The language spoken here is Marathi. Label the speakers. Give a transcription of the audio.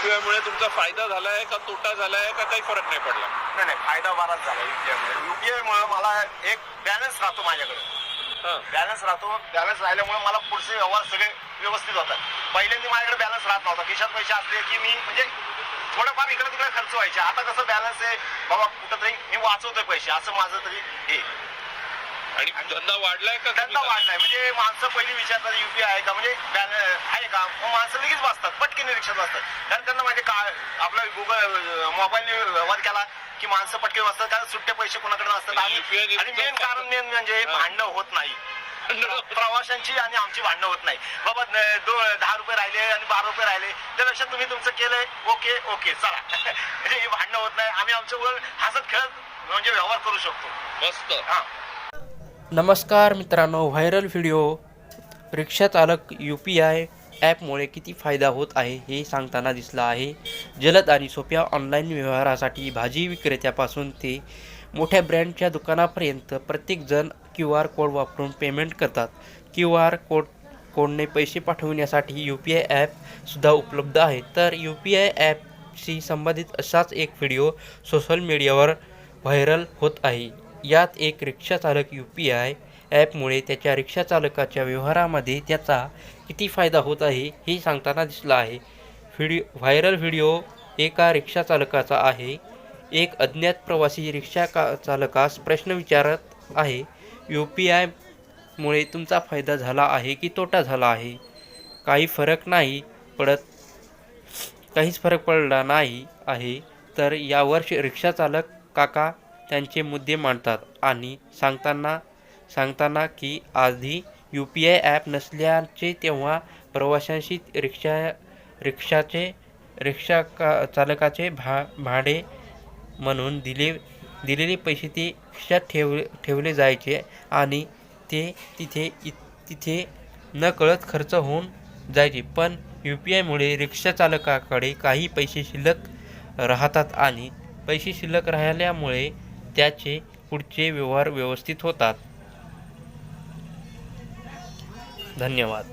Speaker 1: युपीआय मुळे तुमचा फायदा झालाय का तोटा झालाय का काही फरक नाही पडला?
Speaker 2: नाही नाही फायदा बराच झाला युपीआय मुळे युपीआय मुळे मला एक बॅलन्स राहतो माझ्याकडे.
Speaker 1: हा.
Speaker 2: बॅलन्स राहतो बॅलन्स राहिल्यामुळे मला पुढचे व्यवहार सगळे व्यवस्थित होतात. पहिल्यांदा माझ्याकडे बॅलन्स राहत नव्हता. खिशात पैसे असले की मी म्हणजे थोडंफार इकडे तिकडे खर्च व्हायचे. आता कसं बॅलन्स आहे? बाबा कुठंतरी मी वाचवतोय पैसे. असं माझं तरी हे.
Speaker 1: आणि धंदा वाढलाय का
Speaker 2: धंदा? वाढलाय. म्हणजे माणसं पहिली विचारतात युपीआय आहे का? म्हणजे आहे का? माणसं लगेच बसतात पटकन रिक्षात बसतात. कारण त्यांना म्हणजे का आपला गुगल मोबाईल व्यवहार केला की माणसं पटकन बसतात कारण सुट्टे पैसे कोणाकडे नसतात.
Speaker 1: आणि
Speaker 2: मेन कारण मेन म्हणजे. भांडणं होत नाही. प्रवाशांची आणि आमची भांडणं होत नाही. बाबा दहा रुपये राहिले आणि बारा रुपये राहिले. त्यापेक्षा तुम्ही तुमचं केलंय ओके ओके चला. म्हणजे ही भांडणं होत नाही. आम्ही आमच्या हसत खेळत म्हणजे व्यवहार करू शकतो.
Speaker 1: मस्त.
Speaker 2: हा.
Speaker 3: नमस्कार मित्रांनो व्हायरल व्हिडिओ. रिक्षाचालक यू पी आय ॲपमुळे किती फायदा होत आहे हे सांगताना दिसला आहे. जलद आणि सोप्या ऑनलाईन व्यवहारासाठी भाजी विक्रेत्यापासून ते मोठ्या ब्रँडच्या दुकानापर्यंत प्रत्येकजण क्यू आर कोड वापरून पेमेंट करतात. क्यू आर कोड कोडने पैसे पाठवण्यासाठी यू पी आय ॲपसुद्धा उपलब्ध आहे. तर यू पी आय ॲपशी संबंधित असाच एक व्हिडिओ सोशल मीडियावर व्हायरल होत आहे. यात एक रिक्षाचालक यू पी आय ॲपमुळे त्याच्या रिक्षा चालकाच्या व्यवहारामध्ये त्याचा किती फायदा होत आहे हे सांगताना दिसला आहे. व्हिडिओ व्हायरल व्हिडिओ एका रिक्षाचालकाचा आहे. एक अज्ञात प्रवासी रिक्षा का चालकास प्रश्न विचारत आहे यू पी आयमुळे तुमचा फायदा झाला आहे की तोटा झाला आहे? काही फरक नाही पडत काहीच फरक पडला नाही आहे तर यावर श- रिक्षाचालक काका त्यांचे मुद्दे मांडतात आणि सांगताना सांगताना की आधी यू पी आय ॲप नसल्याचे तेव्हा प्रवाशांशी रिक्षा रिक्षाचे रिक्षा का चालकाचे भा भाडे म्हणून दिले दिलेले पैसे ते रिक्षात ठेव ठेवले जायचे आणि ते तिथे इ तिथे न कळत खर्च होऊन जायचे. पण यू पी आयमुळे रिक्षा चालकाकडे काही पैसे शिल्लक राहतात आणि पैसे शिल्लक राहिल्यामुळे त्याचे पुढचे व्यवहार व्यवस्थित होतात. धन्यवाद.